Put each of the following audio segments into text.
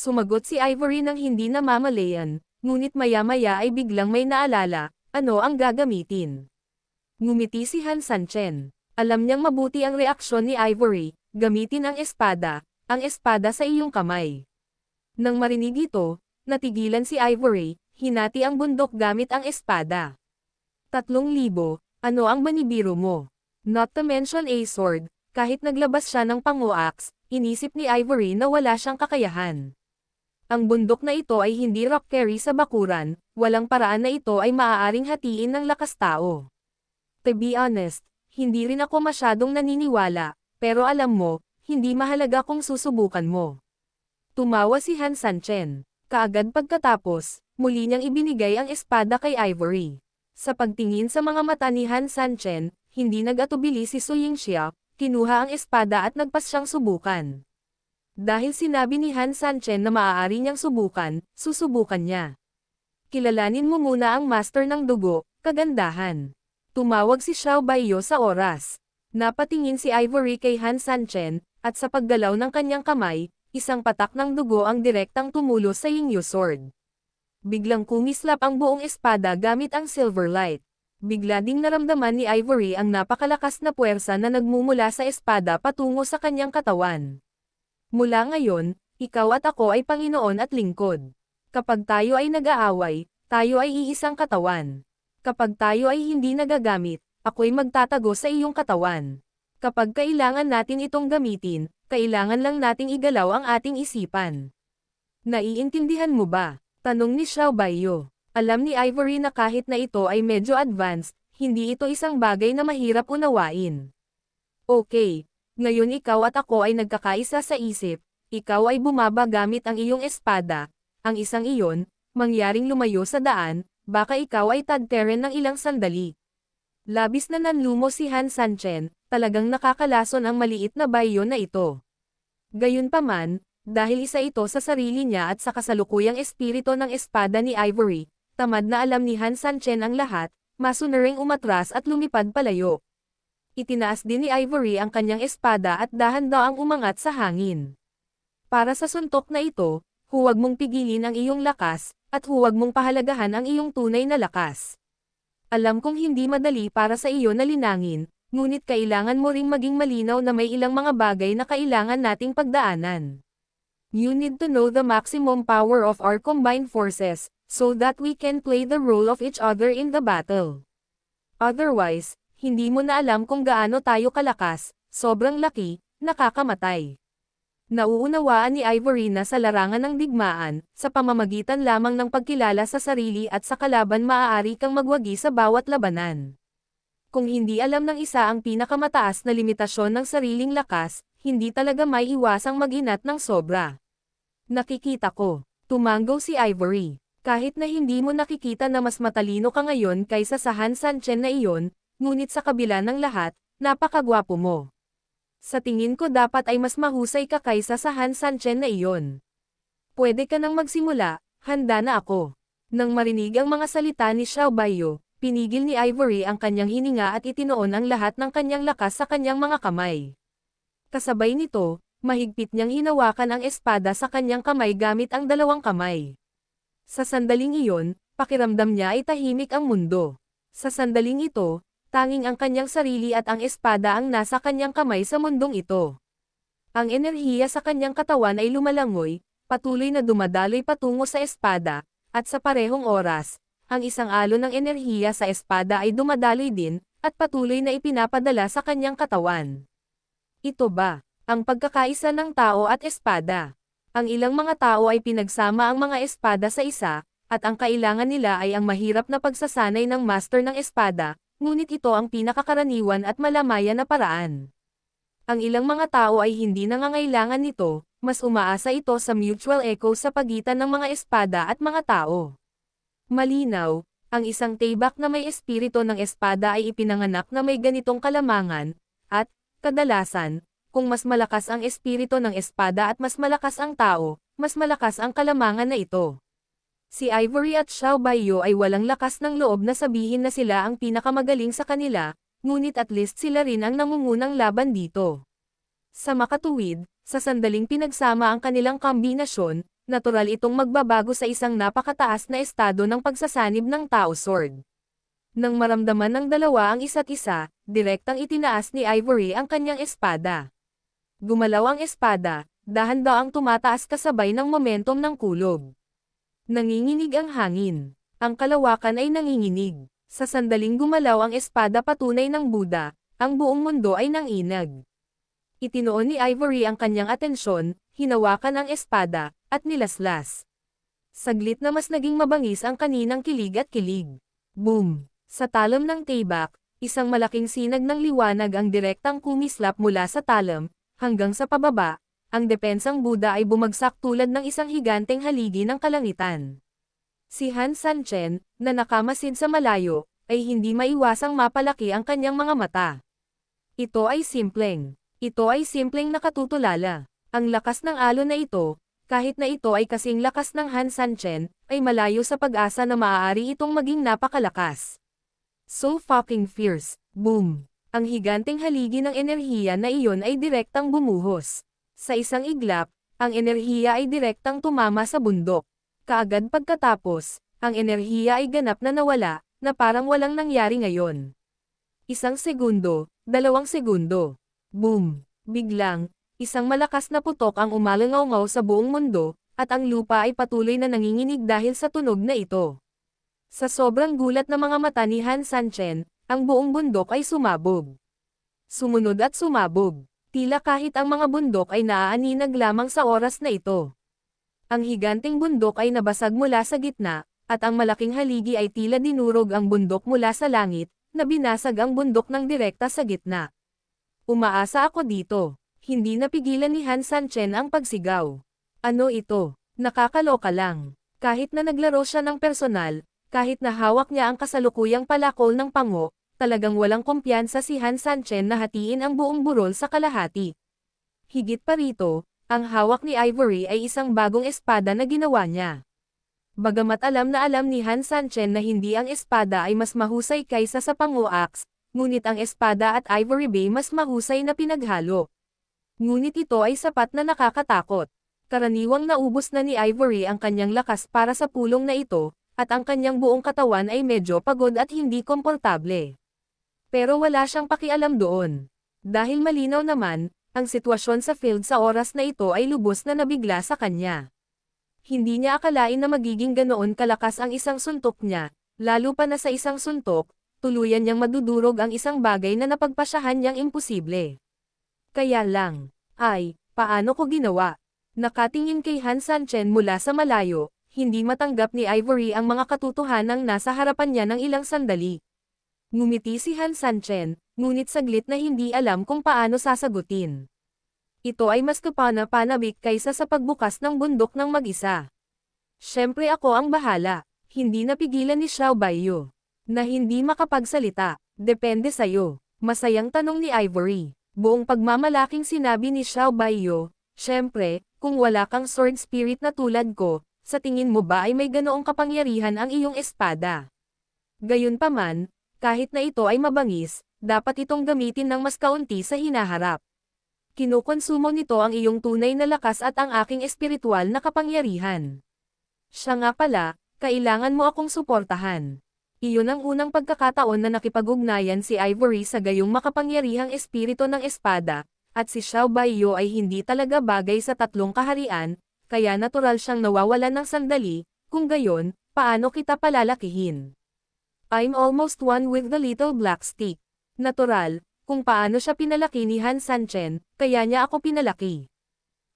Sumagot si Ivory ng hindi namamalayan, ngunit maya-maya ay biglang may naalala, ano ang gagamitin? Ngumiti si Han Sanchen. Alam niyang mabuti ang reaksyon ni Ivory, gamitin ang espada, ang espada sa iyong kamay. Nang marinig ito, natigilan si Ivory, hinati ang bundok gamit ang espada. Tatlong libo, ano ang manibiro mo? Not to mention a sword, kahit naglabas siya ng panguaks, inisip ni Ivory na wala siyang kakayahan. Ang bundok na ito ay hindi rock carry sa bakuran, walang paraan na ito ay maaaring hatiin ng lakas tao. To be honest, hindi rin ako masyadong naniniwala, pero alam mo, hindi mahalaga kung susubukan mo. Tumawa si Han Sanchen. Kaagad pagkatapos, muli niyang ibinigay ang espada kay Ivory. Sa pagtingin sa mga mata ni Han Sanchen, hindi nag-atubili si Su Yingxia, kinuha ang espada at nagpas siyang subukan. Dahil sinabi ni Han Sanchen na maaari niyang subukan, susubukan niya. Kilalanin mo muna ang master ng dugo, kagandahan. Tumawag si Xiao Baiyo sa oras. Napatingin si Ivory kay Han Sanchen, at sa paggalaw ng kanyang kamay, isang patak ng dugo ang direktang tumulo sa Yingyu sword. Biglang kumislap ang buong espada gamit ang silver light. Bigla ding naramdaman ni Ivory ang napakalakas na puwersa na nagmumula sa espada patungo sa kanyang katawan. Mula ngayon, ikaw at ako ay Panginoon at lingkod. Kapag tayo ay nag-aaway, tayo ay iisang katawan. Kapag tayo ay hindi nagagamit, ako'y magtatago sa iyong katawan. Kapag kailangan natin itong gamitin, kailangan lang nating igalaw ang ating isipan. Naiintindihan mo ba? Tanong ni Xiao Baiyo. Alam ni Ivory na kahit na ito ay medyo advanced, hindi ito isang bagay na mahirap unawain. Okay, ngayon ikaw at ako ay nagkakaisa sa isip, ikaw ay bumaba gamit ang iyong espada, ang isang iyon, mangyaring lumayo sa daan, baka ikaw ay tagteren ng ilang sandali. Labis na nanlumo si Han Sanchen, talagang nakakalason ang maliit na bayo na ito. Gayunpaman, dahil isa ito sa sarili niya at sa kasalukuyang espirito ng espada ni Ivory, tamad na alam ni Han Sanchen ang lahat, masunaring umatras at lumipad palayo. Itinaas din ni Ivory ang kanyang espada at dahan-daang umangat sa hangin. Para sa suntok na ito, huwag mong pigilin ang iyong lakas, at huwag mong pahalagahan ang iyong tunay na lakas. Alam kong hindi madali para sa iyo na linangin, ngunit kailangan mo ring maging malinaw na may ilang mga bagay na kailangan nating pagdaanan. You need to know the maximum power of our combined forces, so that we can play the role of each other in the battle. Otherwise, hindi mo na alam kung gaano tayo kalakas, sobrang laki, nakakamatay. Nauunawaan ni Ivory na sa larangan ng digmaan, sa pamamagitan lamang ng pagkilala sa sarili at sa kalaban maaari kang magwagi sa bawat labanan. Kung hindi alam ng isa ang pinakamataas na limitasyon ng sariling lakas, hindi talaga may iwasang maginat ng sobra. Nakikita ko, tumanggaw si Ivory. Kahit na hindi mo nakikita na mas matalino ka ngayon kaysa sa Han Sanchen na iyon, ngunit sa kabila ng lahat, napakagwapo mo. Sa tingin ko dapat ay mas mahusay ka kaysa sa Han Sanchen na iyon. Pwede ka nang magsimula, handa na ako. Nang marinig ang mga salita ni Xiao Baiyo, pinigil ni Ivory ang kanyang hininga at itinoon ang lahat ng kanyang lakas sa kanyang mga kamay. Kasabay nito, mahigpit niyang hinawakan ang espada sa kanyang kamay gamit ang dalawang kamay. Sa sandaling iyon, pakiramdam niya ay tahimik ang mundo. Sa sandaling ito, tanging ang kanyang sarili at ang espada ang nasa kanyang kamay sa mundong ito. Ang enerhiya sa kanyang katawan ay lumalangoy, patuloy na dumadaloy patungo sa espada, at sa parehong oras, ang isang alon ng enerhiya sa espada ay dumadaloy din, at patuloy na ipinapadala sa kanyang katawan. Ito ba, ang pagkakaisa ng tao at espada? Ang ilang mga tao ay pinagsama ang mga espada sa isa, at ang kailangan nila ay ang mahirap na pagsasanay ng master ng espada, ngunit ito ang pinakakaraniwan at malamayan na paraan. Ang ilang mga tao ay hindi nangangailangan nito, mas umaasa ito sa mutual echo sa pagitan ng mga espada at mga tao. Malinaw, ang isang tibak na may espiritu ng espada ay ipinanganak na may ganitong kalamangan, at, kadalasan, kung mas malakas ang espiritu ng espada at mas malakas ang tao, mas malakas ang kalamangan na ito. Si Ivory at Xiao Baiyo ay walang lakas ng loob na sabihin na sila ang pinakamagaling sa kanila, ngunit at least sila rin ang nangungunang laban dito. Sa makatuwid, sa sandaling pinagsama ang kanilang kombinasyon, natural itong magbabago sa isang napakataas na estado ng pagsasanib ng Tao Sword. Nang maramdaman ng dalawa ang isa't isa, direktang itinaas ni Ivory ang kanyang espada. Gumalaw ang espada, dahan-daang tumataas kasabay ng momentum ng kulog. Nanginginig ang hangin. Ang kalawakan ay nanginginig. Sa sandaling gumalaw ang espada patunay ng Buddha, ang buong mundo ay nanginag. Itinoon ni Ivory ang kanyang atensyon, hinawakan ang espada, at nilaslas. Saglit na mas naging mabangis ang kaninang kilig at kilig. Boom! Sa talam ng tibak, isang malaking sinag ng liwanag ang direktang kumislap mula sa talam, hanggang sa pababa, ang depensang Buddha ay bumagsak tulad ng isang higanteng haligi ng kalangitan. Si Han Sanchen, na nakamasid sa malayo, ay hindi maiwasang mapalaki ang kanyang mga mata. Ito ay simpleng. Ito ay simpleng nakatutulala. Ang lakas ng alon na ito, kahit na ito ay kasing lakas ng Han Sanchen, ay malayo sa pag-asa na maaari itong maging napakalakas. So fucking fierce. Boom! Ang higanteng haligi ng enerhiya na iyon ay direktang bumuhos. Sa isang iglap, ang enerhiya ay direktang tumama sa bundok. Kaagad pagkatapos, ang enerhiya ay ganap na nawala, na parang walang nangyari ngayon. Isang segundo, dalawang segundo. Boom! Biglang, isang malakas na putok ang umalangaw sa buong mundo, at ang lupa ay patuloy na nanginginig dahil sa tunog na ito. Sa sobrang gulat na mga mata ni Han Sanchen, ang buong bundok ay sumabog. Sumunod at sumabog. Tila kahit ang mga bundok ay naaaninag lamang sa oras na ito. Ang higanting bundok ay nabasag mula sa gitna, at ang malaking haligi ay tila dinurog ang bundok mula sa langit, na binasag ang bundok ng direkta sa gitna. Umaasa ako dito. Hindi napigilan ni Han Sanchen ang pagsigaw. Ano ito? Nakakaloka lang. Kahit na naglaro siya ng personal, kahit na hawak niya ang kasalukuyang palakol ng pango, talagang walang kumpiyansa si Han Sanchen na hatiin ang buong burol sa kalahati. Higit pa rito, ang hawak ni Ivory ay isang bagong espada na ginawa niya. Bagamat alam na alam ni Han Sanchen na hindi ang espada ay mas mahusay kaysa sa pango axe, ngunit ang espada at Ivory Bay mas mahusay na pinaghalo. Ngunit ito ay sapat na nakakatakot. Karaniwang naubos na ni Ivory ang kanyang lakas para sa pulong na ito, at ang kanyang buong katawan ay medyo pagod at hindi komportable. Pero wala siyang pakialam doon. Dahil malinaw naman, ang sitwasyon sa field sa oras na ito ay lubos na nabigla sa kanya. Hindi niya akalain na magiging ganoon kalakas ang isang suntok niya, lalo pa na sa isang suntok, tuluyan niyang madudurog ang isang bagay na napagpasyahan niyang imposible. Kaya lang, ay, paano ko ginawa? Nakatingin kay Han Sanchen mula sa malayo, hindi matanggap ni Ivory ang mga katotohanang nasa harapan niya ng ilang sandali. Ngumiti si Han Sanchen, ngunit saglit na hindi alam kung paano sasagutin. Ito ay mas kapana-panabik kaysa sa pagbukas ng bundok ng mag-isa. Siyempre ako ang bahala, hindi napigilan ni Xiao Baiyo. Na hindi makapagsalita, depende sa'yo. Masayang tanong ni Ivory. Buong pagmamalaking sinabi ni Xiao Baiyo, Siyempre, kung wala kang sword spirit na tulad ko, sa tingin mo ba ay may ganoong kapangyarihan ang iyong espada? Gayunpaman, kahit na ito ay mabangis, dapat itong gamitin ng mas kaunti sa hinaharap. Kinukonsumo nito ang iyong tunay na lakas at ang aking espiritual na kapangyarihan. Siya nga pala, kailangan mo akong suportahan. Iyon ang unang pagkakataon na nakipag-ugnayan si Ivory sa gayong makapangyarihang espiritu ng espada, at si Xiao Baiyo ay hindi talaga bagay sa tatlong kaharian, kaya natural siyang nawawalan ng sandali, kung gayon, paano kita palalakihin? I'm almost one with the little black stick. Natural, kung paano siya pinalaki ni Han Sanchen, kaya niya ako pinalaki.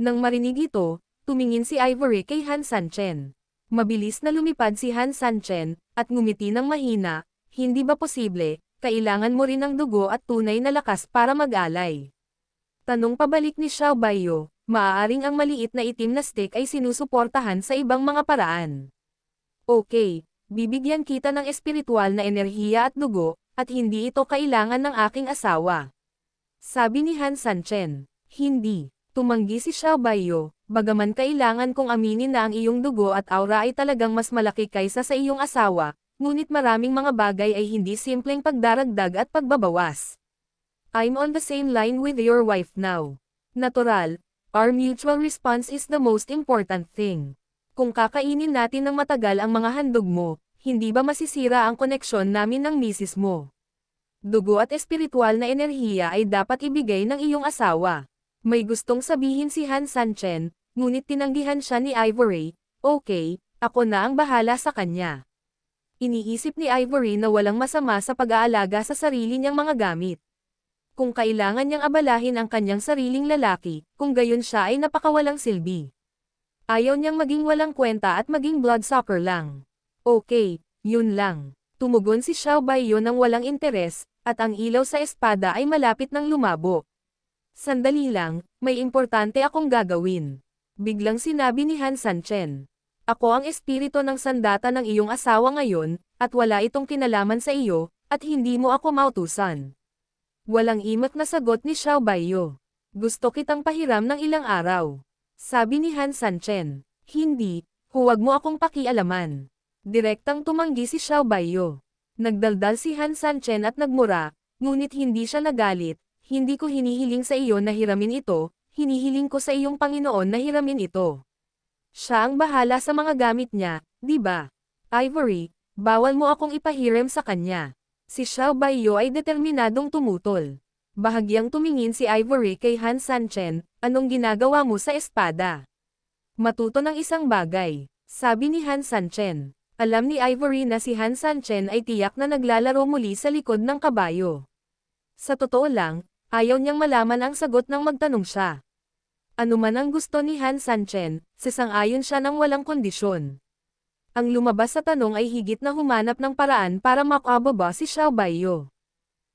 Nang marinig ito, tumingin si Ivory kay Han Sanchen. Mabilis na lumipad si Han Sanchen, at ngumiti ng mahina, hindi ba posible, kailangan mo rin ng dugo at tunay na lakas para mag-alay. Tanong pabalik ni Xiao Baiyo, maaaring ang maliit na itim na stick ay sinusuportahan sa ibang mga paraan. Okay, bibigyan kita ng espiritual na enerhiya at dugo, at hindi ito kailangan ng aking asawa. Sabi ni Han Sanchen, hindi. Tumanggi si Xiao Baiyo, bagaman kailangan kong aminin na ang iyong dugo at aura ay talagang mas malaki kaysa sa iyong asawa, ngunit maraming mga bagay ay hindi simpleng pagdaragdag at pagbabawas. I'm on the same line with your wife now. Natural, our mutual response is the most important thing. Kung kakainin natin ng matagal ang mga handog mo, hindi ba masisira ang koneksyon namin ng misis mo? Dugo at espiritual na enerhiya ay dapat ibigay ng iyong asawa. May gustong sabihin si Han Sanchen, ngunit tinanggihan siya ni Ivory, okay, ako na ang bahala sa kanya. Iniisip ni Ivory na walang masama sa pag-aalaga sa sarili niyang mga gamit. Kung kailangan niyang abalahin ang kanyang sariling lalaki, kung gayon siya ay napakawalang silbi. Ayaw niyang maging walang kwenta at maging bloodsucker lang. Okay, yun lang. Tumugon si Xiao Baiyo ng walang interes, at ang ilaw sa espada ay malapit ng lumabo. Sandali lang, may importante akong gagawin. Biglang sinabi ni Han Sanchen. Ako ang espiritu ng sandata ng iyong asawa ngayon, at wala itong kinalaman sa iyo, at hindi mo ako mautusan. Walang imak na sagot ni Xiao Baiyo. Gusto kitang pahiram ng ilang araw. Sabi ni Han Sanchen. Hindi, huwag mo akong pakialaman. Direktang tumanggi si Xiao Baiyo. Nagdaldal si Han Sanchen at nagmura, ngunit hindi siya nagalit, hindi ko hinihiling sa iyo na hiramin ito, hinihiling ko sa iyong Panginoon na hiramin ito. Siya ang bahala sa mga gamit niya, di ba? Ivory, bawal mo akong ipahiram sa kanya. Si Xiao Baiyo ay determinadong tumutol. Bahagyang tumingin si Ivory kay Han Sanchen, anong ginagawa mo sa espada? Matuto ng isang bagay, sabi ni Han Sanchen. Alam ni Ivory na si Han Sanchen ay tiyak na naglalaro muli sa likod ng kabayo. Sa totoo lang, Ayaw niyang malaman ang sagot nang magtanong siya. Ano man ang gusto ni Han Sanchen, sisang-ayon siya ng walang kondisyon. Ang lumabas sa tanong ay higit na humanap ng paraan para makababa si Xiao Baiyo.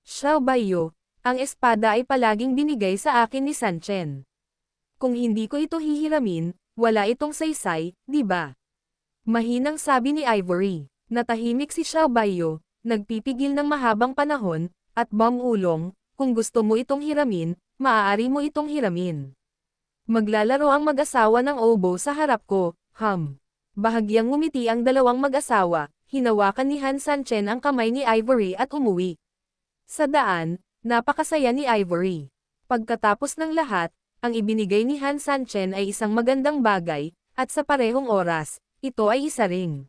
Xiao Baiyo, ang espada ay palaging binigay sa akin ni Sanchen. Kung hindi ko ito hihiramin, wala itong saysay, di ba? Mahinang sabi ni Ivory. Natahimik si Xiao Baiyo, nagpipigil ng mahabang panahon, at Bang Ulong, kung gusto mo itong hiramin, maaari mo itong hiramin. Maglalaro ang mag-asawa ng obo sa harap ko, hum. Bahagyang ngumiti ang dalawang mag-asawa, hinawakan ni Han Sanchen ang kamay ni Ivory at umuwi. Sa daan, napakasaya ni Ivory. Pagkatapos ng lahat, ang ibinigay ni Han Sanchen ay isang magandang bagay, at sa parehong oras, ito ay isa ring.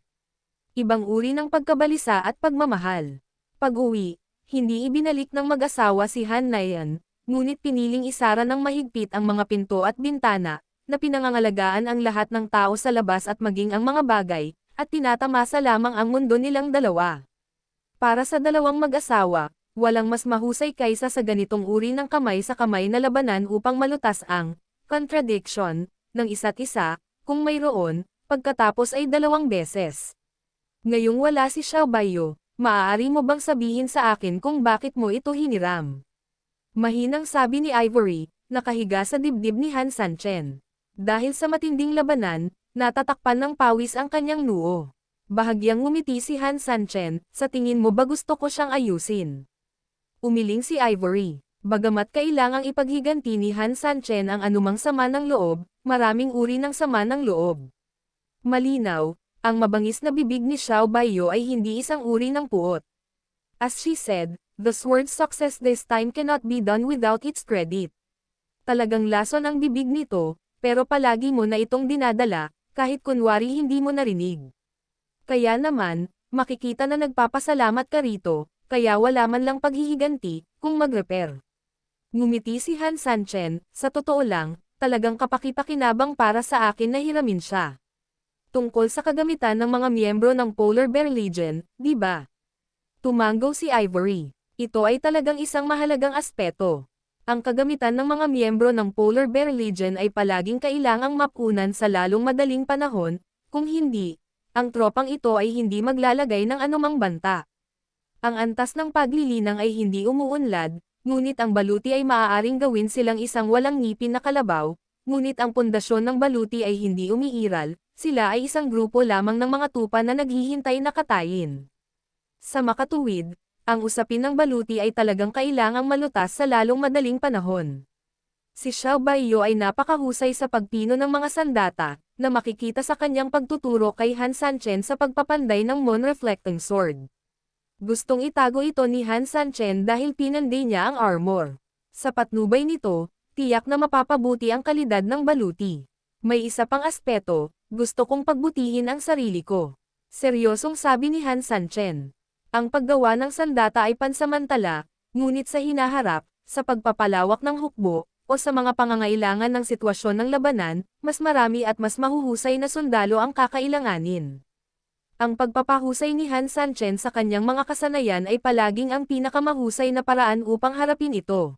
Ibang uri ng pagkabalisa at pagmamahal. Pag-uwi, hindi ibinalik ng mag-asawa si Han Nayan, ngunit piniling isara ng mahigpit ang mga pinto at bintana, na pinangangalagaan ang lahat ng tao sa labas at maging ang mga bagay, at tinatamasa lamang ang mundo nilang dalawa. Para sa dalawang mag-asawa, walang mas mahusay kaysa sa ganitong uri ng kamay sa kamay na labanan upang malutas ang contradiction ng isa't isa, kung mayroon, pagkatapos ay dalawang beses. Ngayong wala si Xiao Baiyo, Maaari mo bang sabihin sa akin kung bakit mo ito hiniram? Mahinang sabi ni Ivory, nakahiga sa dibdib ni Han Sanchen. Dahil sa matinding labanan, natatakpan ng pawis ang kanyang noo. Bahagyang ngumiti si Han Sanchen, sa tingin mo ba gusto ko siyang ayusin? Umiling si Ivory. Bagamat kailangang ipaghiganti ni Han Sanchen ang anumang sama ng loob, maraming uri ng sama ng loob. Malinaw, ang mabangis na bibig ni Xiao Baiyo ay hindi isang uri ng puot. As she said, the sword's success this time cannot be done without its credit. Talagang lason ang bibig nito, pero palagi mo na itong dinadala, kahit kunwari hindi mo narinig. Kaya naman, makikita na nagpapasalamat ka rito, kaya wala man lang paghihiganti, kung mag-repair. Ngumiti si Han Sanchen, sa totoo lang, talagang kapakipakinabang para sa akin na hiramin siya. Tungkol sa kagamitan ng mga miyembro ng Polar Bear Legion, di ba? Tumango si Ivory. Ito ay talagang isang mahalagang aspeto. Ang kagamitan ng mga miyembro ng Polar Bear Legion ay palaging kailangang mapunan sa lalong madaling panahon, kung hindi, ang tropang ito ay hindi maglalagay ng anumang banta. Ang antas ng paglilinang ay hindi umuunlad, ngunit ang baluti ay maaaring gawin silang isang walang ngipin na kalabaw, ngunit ang pundasyon ng baluti ay hindi umiiral, sila ay isang grupo lamang ng mga tupa na naghihintay na katayin. Sa makatuwid, ang usapin ng baluti ay talagang kailangang malutas sa lalong madaling panahon. Si Xiao Baiyo ay napakahusay sa pagpino ng mga sandata, na makikita sa kanyang pagtuturo kay Han Sanchen sa pagpapanday ng Moon Reflecting Sword. Gustong itago ito ni Han Sanchen dahil pinanday niya ang armor. Sa patnubay nito, tiyak na mapapabuti ang kalidad ng baluti. May isa pang aspeto, gusto kong pagbutihin ang sarili ko. Seryosong sabi ni Han Sanchen. Ang paggawa ng sandata ay pansamantala, ngunit sa hinaharap, sa pagpapalawak ng hukbo, o sa mga pangangailangan ng sitwasyon ng labanan, mas marami at mas mahuhusay na sundalo ang kakailanganin. Ang pagpapahusay ni Han Sanchen sa kanyang mga kasanayan ay palaging ang pinakamahusay na paraan upang harapin ito.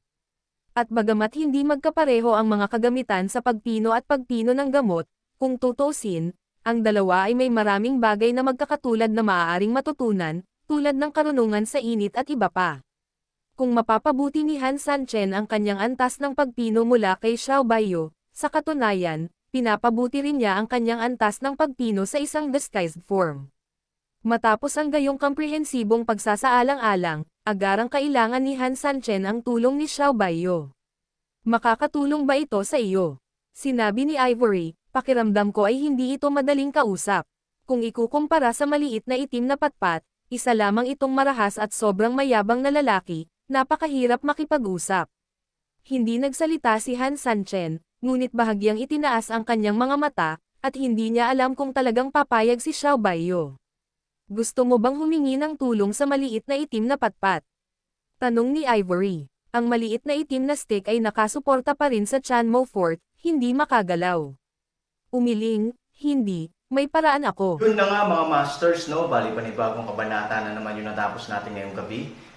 At bagamat hindi magkapareho ang mga kagamitan sa pagpino at pagpino ng gamot, kung tutusin, ang dalawa ay may maraming bagay na magkakatulad na maaaring matutunan, tulad ng karunungan sa init at iba pa. Kung mapapabuti ni Han Sanchen ang kanyang antas ng pagpino mula kay Xiao Baiyo, sa katunayan, pinapabuti rin niya ang kanyang antas ng pagpino sa isang disguised form. Matapos ang gayong komprehensibong pagsasaalang-alang, agarang kailangan ni Han Sanchen ang tulong ni Xiao Baiyo. Makakatulong ba ito sa iyo? Sinabi ni Ivory, pakiramdam ko ay hindi ito madaling kausap. Kung ikukumpara sa maliit na itim na patpat, isa lamang itong marahas at sobrang mayabang na lalaki, napakahirap makipag-usap. Hindi nagsalita si Han Sanchen, ngunit bahagyang itinaas ang kanyang mga mata, at hindi niya alam kung talagang papayag si Xiao Baiyo. Gusto mo bang humingi ng tulong sa maliit na itim na patpat? Tanong ni Ivory. Ang maliit na itim na stick ay nakasuporta pa rin sa Chanmo Fort, hindi makagalaw. Umiling, hindi, may paraan ako. Yun na nga mga masters, no? Bali panibagong kabanata na naman yung natapos natin ngayong gabi.